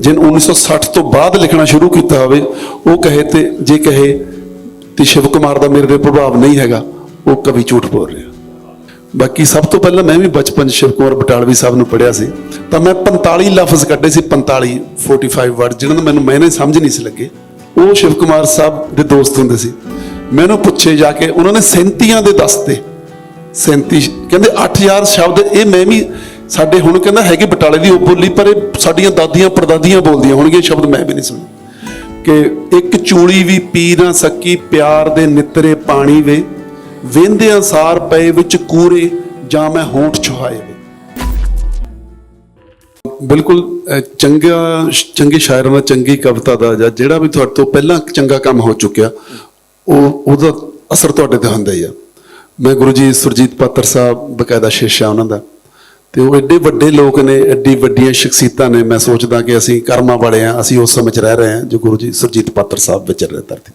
ਜਿਨ 1960 ਤੋਂ ਬਾਅਦ ਲਿਖਣਾ ਸ਼ੁਰੂ ਕੀਤਾ ਹੋਵੇ, ਉਹ ਕਹੇ ਤੇ, ਜੇ ਕਹੇ ਤੇ ਸ਼ਿਵ ਕੁਮਾਰ ਦਾ ਮੇਰੇ ਤੇ ਪ੍ਰਭਾਵ ਨਹੀਂ ਹੈਗਾ, ਉਹ ਕਵੀ ਝੂਠ ਬੋਲ ਰਿਹਾ। ਬਾਕੀ ਸਭ ਤੋਂ ਪਹਿਲਾਂ ਮੈਂ ਵੀ ਬਚਪਨ ਸ਼ਿਵ ਕੁਮਾਰ ਬਟਾਲਵੀ ਸਾਹਿਬ ਨੂੰ ਪੜ੍ਹਿਆ ਸੀ, ਤਾਂ ਮੈਂ 45 ਲਫ਼ਜ਼ ਕੱਢੇ ਸੀ 45 45 ਵਰਡ ਜਿਹਨਾਂ ਨੂੰ ਮੈਨੂੰ ਮੈਨੇ ਸਮਝ ਨਹੀਂ ਸੀ ਲੱਗੇ। ਉਹ ਸ਼ਿਵ ਕੁਮਾਰ ਸਾਹਿਬ ਦੇ ਦੋਸਤ ਹੁੰਦੇ ਸੀ। ਮੈਨੂੰ ਪੁੱਛੇ ਜਾ ਕੇ, ਉਹਨਾਂ ਨੇ 37 ਦੇ ਦੱਸਤੇ 37 ਕਹਿੰਦੇ 8000 ਸ਼ਬਦ, ਇਹ ਮੈਂ ਵੀ ਸਾਡੇ ਹੁਣ ਕਹਿੰਦਾ ਹੈਗੀ ਬਟਾਲੇ ਦੀ ਉਹ ਬੋਲੀ ਪਰ ਇਹ ਸਾਡੀਆਂ ਦਾਦੀਆਂ ਪੜਦਾਦੀਆਂ ਬੋਲਦੀਆਂ ਹੋਣਗੀਆਂ ਸ਼ਬਦ ਮੈਂ ਵੀ ਨਹੀਂ ਸੁਣੇ ਕਿ ਇੱਕ ਚੂਲੀ ਵੀ ਪੀ ਨਾ ਸਕੀ ਪਿਆਰ ਦੇ ਨਿਤਰੇ ਪਾਣੀ ਵੇ। ਵੇਂਦਿਆਂ ਸਾਰ ਪਏ ਵਿੱਚ ਕੂਰੇ ਜਾਂ ਮੈਂ ਹੋਂਠ ਛੁਹਾਏ ਵੇ। ਬਿਲਕੁਲ ਅਹ, ਚੰਗਾ ਚੰਗੇ ਸ਼ਾਇਰਾਂ ਦਾ ਚੰਗੀ ਕਵਿਤਾ ਦਾ ਜਾਂ ਜਿਹੜਾ ਵੀ ਤੁਹਾਡੇ ਤੋਂ ਪਹਿਲਾਂ ਚੰਗਾ ਕੰਮ ਹੋ ਚੁੱਕਿਆ ਉਹ ਉਹਦਾ ਅਸਰ ਤੁਹਾਡੇ ਤੇ ਹੁੰਦਾ ਹੀ ਆ। ਮੈਂ ਗੁਰੂ ਜੀ ਸੁਰਜੀਤ ਪਾਤਰ ਸਾਹਿਬ ਬਕਾਇਦਾ ਸ਼ਿష్ਯ ਉਹਨਾਂ ਦਾ। ਤੇ ਉਹ ਐਡੇ ਵੱਡੇ ਲੋਕ ਨੇ ਐਡੀ ਵੱਡੀਆਂ ਸ਼ਖਸੀਅਤਾਂ ਨੇ। ਮੈਂ ਸੋਚਦਾ ਕਿ ਅਸੀਂ ਕਰਮਾਂ ਵਾਲੇ ਆ ਅਸੀਂ ਉਸ ਸਮੇਂ 'ਚ ਰਹਿ ਰਹੇ ਹਾਂ, ਜੋ ਗੁਰੂ ਜੀ ਸੁਰਜੀਤ ਪਾਤਰ ਸਾਹਿਬ ਵਿਚਰ ਰਹੇ ਧਰਤੀ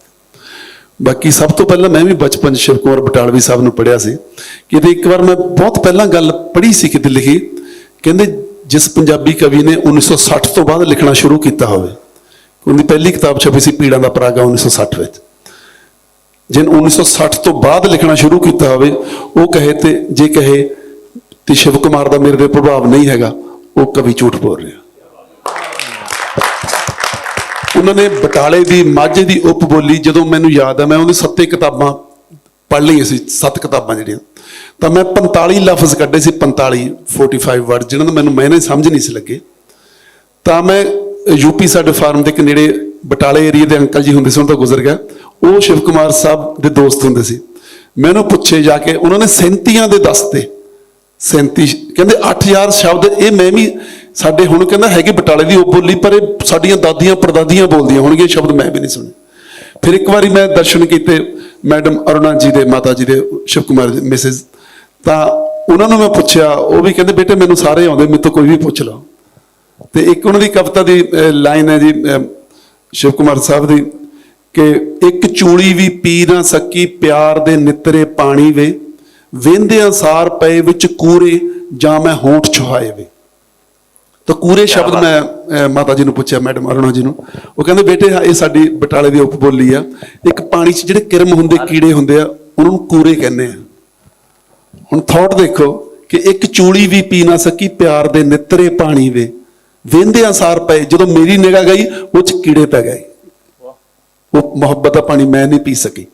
ਬਾਕੀ ਸਭ ਤੋਂ ਪਹਿਲਾਂ ਮੈਂ ਵੀ ਬਚਪਨ 'ਚ ਸ਼ਿਵ ਕੁਮਾਰ ਬਟਾਲਵੀ ਸਾਹਿਬ ਨੂੰ ਪੜ੍ਹਿਆ ਸੀ। ਕਿਤੇ ਇੱਕ ਵਾਰ ਮੈਂ ਬਹੁਤ ਪਹਿਲਾਂ ਗੱਲ ਪੜ੍ਹੀ ਸੀ ਕਿਤੇ ਲਿਖੀ। ਕਹਿੰਦੇ ਜਿਸ ਪੰਜਾਬੀ ਕਵੀ ਨੇ 1960 ਤੋਂ ਬਾਅਦ ਲਿਖਣਾ ਸ਼ੁਰੂ ਕੀਤਾ ਹੋਵੇ, ਉਹਦੀ ਪਹਿਲੀ ਕਿਤਾਬ ਛਪੀ ਸੀ ਪੀੜਾਂ ਦਾ ਪਰਾਗਾ 1960 ਵਿੱਚ। ਜਿਨ 1960 ਤੋਂ ਬਾਅਦ ਲਿਖਣਾ ਸ਼ੁਰੂ ਕੀਤਾ ਹੋਵੇ, ਉਹ ਕਹੇ ਤੇ ਜੇ ਕਹੇ ਤੇ ਸ਼ਿਵ ਕੁਮਾਰ ਦਾ ਮੇਰੇ ਤੇ ਪ੍ਰਭਾਵ ਨਹੀਂ ਹੈਗਾ, ਉਹ ਕਵੀ ਝੂਠ ਬੋਲ ਰਿਹਾ। ਉਹਨਾਂ ਨੇ ਬਟਾਲੇ ਦੀ ਮਾਝੇ ਦੀ ਉਪ ਬੋਲੀ, ਜਦੋਂ ਮੈਨੂੰ ਯਾਦ ਆ, ਮੈਂ ਉਹਦੀ ਸੱਤੇ ਕਿਤਾਬਾਂ ਪੜ੍ਹ ਲਈਆਂ ਸੀ, ਸੱਤ ਕਿਤਾਬਾਂ ਜਿਹੜੀਆਂ। ਤਾਂ ਮੈਂ 45 ਲਫ਼ਜ਼ ਕੱਢੇ ਸੀ 45 45 ਵਰਡ ਜਿਹਨਾਂ ਨੂੰ ਮੈਨੂੰ ਮੈਨੇ ਸਮਝ ਨਹੀਂ ਸੀ ਲੱਗੇ। ਤਾਂ ਮੈਂ ਯੂਪੀ ਸਾਡੇ ਫਾਰਮ ਦੇ ਇੱਕ ਨੇੜੇ ਬਟਾਲੇ ਏਰੀਆ ਦੇ ਅੰਕਲ ਜੀ ਹੁੰਦੇ ਸੀ, ਉਹਨਾਂ ਤੋਂ ਗੁਜ਼ਰ ਗਿਆ। ਉਹ ਸ਼ਿਵ ਕੁਮਾਰ ਸਾਹਿਬ ਦੇ ਦੋਸਤ ਹੁੰਦੇ ਸੀ। ਮੈਨੂੰ ਪੁੱਛੇ ਜਾ ਕੇ, ਉਹਨਾਂ ਨੇ 37 ਦੇ ਦੱਸਤੇ 37 ਕਹਿੰਦੇ 8000 ਸ਼ਬਦ, ਇਹ ਮੈਂ ਵੀ ਸਾਡੇ ਹੁਣ ਕਹਿੰਦਾ ਹੈਗੇ ਬਟਾਲੇ ਦੀ ਉਹ ਬੋਲੀ, ਪਰ ਇਹ ਸਾਡੀਆਂ ਦਾਦੀਆਂ ਪੜਦਾਦੀਆਂ ਬੋਲਦੀਆਂ ਹੋਣਗੀਆਂ ਸ਼ਬਦ ਮੈਂ ਵੀ ਨਹੀਂ ਸੁਣੇ ਫਿਰ ਇੱਕ ਵਾਰੀ ਮੈਂ ਦਰਸ਼ਨ ਕੀਤੇ ਮੈਡਮ ਅਰੁਣਾ ਜੀ ਦੇ, ਮਾਤਾ ਜੀ ਦੇ, ਸ਼ਿਵ ਕੁਮਾਰ ਦੇ ਮਿਸਿਸ। ਤਾਂ ਉਹਨਾਂ ਨੂੰ ਮੈਂ ਪੁੱਛਿਆ, ਉਹ ਵੀ ਕਹਿੰਦੇ, ਬੇਟੇ, ਮੈਨੂੰ ਸਾਰੇ ਆਉਂਦੇ, ਮੇਰੇ ਤੋਂ ਕੋਈ ਵੀ ਪੁੱਛ ਲਓ। ਤੇ ਇੱਕ ਉਹਨਾਂ ਦੀ ਕਵਿਤਾ ਦੀ ਲਾਈਨ ਹੈ ਜੀ ਸ਼ਿਵ ਕੁਮਾਰ ਸਾਹਿਬ ਦੀ, ਕਿ ਇੱਕ ਚੂੜੀ ਵੀ ਪੀ ਨਾ ਸਕੀ, ਪਿਆਰ ਦੇ ਨਿਤਰੇ ਪਾਣੀ ਵੇ। ਵੇਂਦਿਆਂ ਸਾਰ ਪਏ ਵਿੱਚ ਕੂਰੇ ਜਾਂ ਮੈਂ ਹੋਂਠ ਛੁਹਾਏ ਵੇ। ਤਾਂ ਕੂਰੇ ਸ਼ਬਦ ਮੈਂ ਮਾਤਾ ਜੀ ਨੂੰ ਪੁੱਛਿਆ ਮੈਡਮ ਅਰੁਣਾ ਜੀ ਨੂੰ। ਉਹ ਕਹਿੰਦੇ ਬੇਟੇ ਇਹ ਸਾਡੀ ਬਟਾਲੇ ਦੀ ਉਪ ਬੋਲੀ ਆ। ਇੱਕ ਪਾਣੀ 'ਚ ਜਿਹੜੇ ਕਿਰਮ ਹੁੰਦੇ ਕੀੜੇ ਹੁੰਦੇ ਆ ਉਹਨਾਂ ਨੂੰ ਕੂਰੇ ਕਹਿੰਦੇ ਆ। ਹੁਣ ਥਾਟ ਦੇਖੋ ਕਿ ਇੱਕ ਚੂਲੀ ਵੀ ਪੀ ਨਾ ਸਕੀ ਪਿਆਰ ਦੇ ਨਿਤਰੇ ਪਾਣੀ ਵੇ। ਵੇਂਦੇ ਅਸਾਰ ਪਏ ਜਦੋਂ ਮੇਰੀ ਨਿਗਾਹ ਗਈ ਉਹ ਚ ਕੀੜੇ ਪੈ ਗਏ। ਉਹ ਮੁਹੱਬਤ ਦਾ ਪਾਣੀ ਮੈਂ ਨਹੀਂ ਪੀ ਸਕੀ।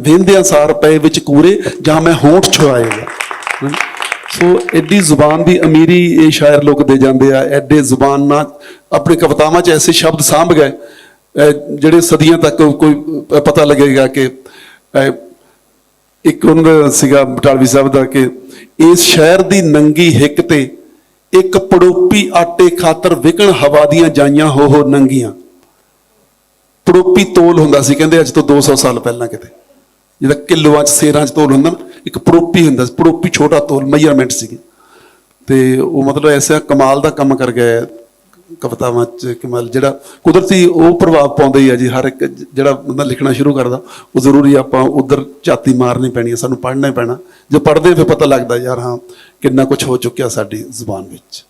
ਵੇਂਦੇ ਸਾਰ ਪਏ ਵਿੱਚ ਕੂਰੇ, ਜਾਂ ਮੈਂ ਹੋਂਠ ਛੁਆਏਗਾ ਸੋ ਐਡੀ ਜ਼ੁਬਾਨ ਦੀ ਅਮੀਰੀ ਇਹ ਸ਼ਾਇਰ ਲੋਕ ਦੇ ਜਾਂਦੇ ਆ, ਐਡੇ ਜ਼ੁਬਾਨ ਨਾਲ ਆਪਣੇ ਕਵਿਤਾਵਾਂ 'ਚ ਐਸੇ ਸ਼ਬਦ ਸਾਂਭ ਗਏ। ਜਿਹੜੇ ਸਦੀਆਂ ਤੱਕ ਕੋਈ ਪਤਾ ਲੱਗੇਗਾ ਕਿ ਇੱਕ ਉਹਨਾਂ ਦਾ ਸੀਗਾ ਬਟਾਲਵੀ ਸਾਹਿਬ ਦਾ ਕਿ ਇਸ ਸ਼ਹਿਰ ਦੀ ਨੰਗੀ ਹਿੱਕ ਤੇ ਇੱਕ ਪੜੋਪੀ ਆਟੇ ਖਾਤਰ ਵਿਕਣ ਹਵਾ ਦੀਆਂ ਜਾਈਆਂ ਹੋ ਹੋ ਨੰਗੀਆਂ। ਪੜੋਪੀ ਤੋਲ ਹੁੰਦਾ ਸੀ, ਕਹਿੰਦੇ ਅੱਜ ਤੋਂ 200 ਸਾਲ ਪਹਿਲਾਂ ਕਿਤੇ। ਜਿਹਦਾ ਕਿਲੋਆਂ ਚ ਸੇਰਾਂ ਚ ਤੋਲ ਹੁੰਦਾ ਨਾ, ਇੱਕ ਪੜੋਪੀ ਹੁੰਦਾ ਸੀ ਪਰੋਪੀ ਛੋਟਾ ਤੋਲ ਮੈਜ਼ਰਮੈਂਟ ਸੀਗੀ। ਤੇ ਉਹ ਮਤਲਬ ਐਸਾ ਕਮਾਲ ਦਾ ਕੰਮ ਕਰ ਗਿਆ ਕਵਿਤਾਵਾਂ ਚ, ਕਮਾਲ ਜਿਹੜਾ ਕੁਦਰਤੀ ਉਹ ਪ੍ਰਭਾਵ ਪਾਉਂਦਾ ਹੀ ਆ ਜੀ, ਹਰ ਇੱਕ ਜਿਹੜਾ ਬੰਦਾ ਲਿਖਣਾ ਸ਼ੁਰੂ ਕਰਦਾ, ਉਹ ਜ਼ਰੂਰੀ ਆਪਾਂ ਉਧਰ ਝਾਤੀ ਮਾਰਨੀ ਪੈਣੀ ਹੈ ਸਾਨੂੰ ਪੜ੍ਹਨਾ ਹੀ ਪੈਣਾ। ਜੇ ਪੜ੍ਹਦੇ ਫਿਰ ਪਤਾ ਲੱਗਦਾ ਯਾਰ ਹਾਂ, ਕਿੰਨਾ ਕੁਝ ਹੋ ਚੁੱਕਿਆ ਸਾਡੀ ਜ਼ੁਬਾਨ ਵਿੱਚ।